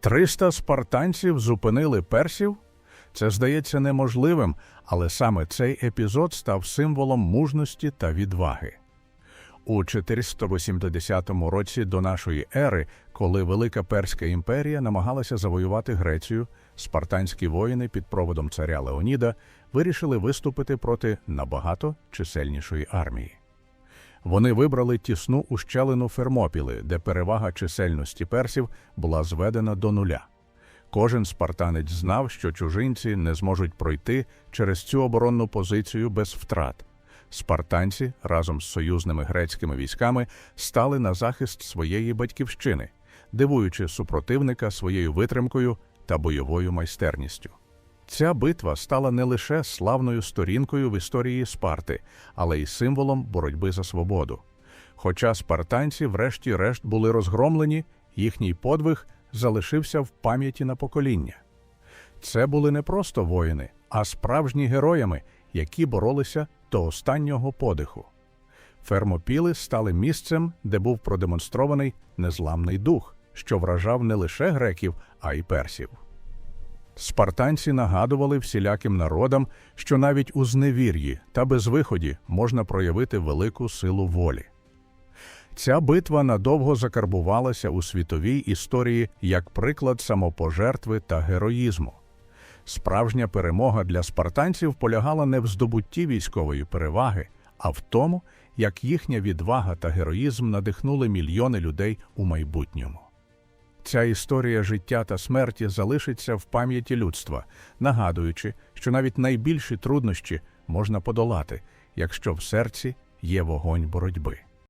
Триста спартанців зупинили персів? Це здається неможливим, але саме цей епізод став символом мужності та відваги. У 480 році до нашої ери, коли Велика Перська імперія намагалася завоювати Грецію, спартанські воїни під проводом царя Леоніда вирішили виступити проти набагато чисельнішої армії. Вони вибрали тісну ущелину Фермопіли, де перевага чисельності персів була зведена до нуля. Кожен спартанець знав, що чужинці не зможуть пройти через цю оборонну позицію без втрат. Спартанці разом з союзними грецькими військами стали на захист своєї батьківщини, дивуючи супротивника своєю витримкою та бойовою майстерністю. Ця битва стала не лише славною сторінкою в історії Спарти, але й символом боротьби за свободу. Хоча спартанці, врешті-решт, були розгромлені, їхній подвиг залишився в пам'яті на покоління. Це були не просто воїни, а справжні героями, які боролися до останнього подиху. Фермопіли стали місцем, де був продемонстрований незламний дух, що вражав не лише греків, а й персів. Спартанці нагадували всіляким народам, що навіть у зневір'ї та безвиході можна проявити велику силу волі. Ця битва надовго закарбувалася у світовій історії як приклад самопожертви та героїзму. Справжня перемога для спартанців полягала не в здобутті військової переваги, а в тому, як їхня відвага та героїзм надихнули мільйони людей у майбутньому. Ця історія життя та смерті залишиться в пам'яті людства, нагадуючи, що навіть найбільші труднощі можна подолати, якщо в серці є вогонь боротьби.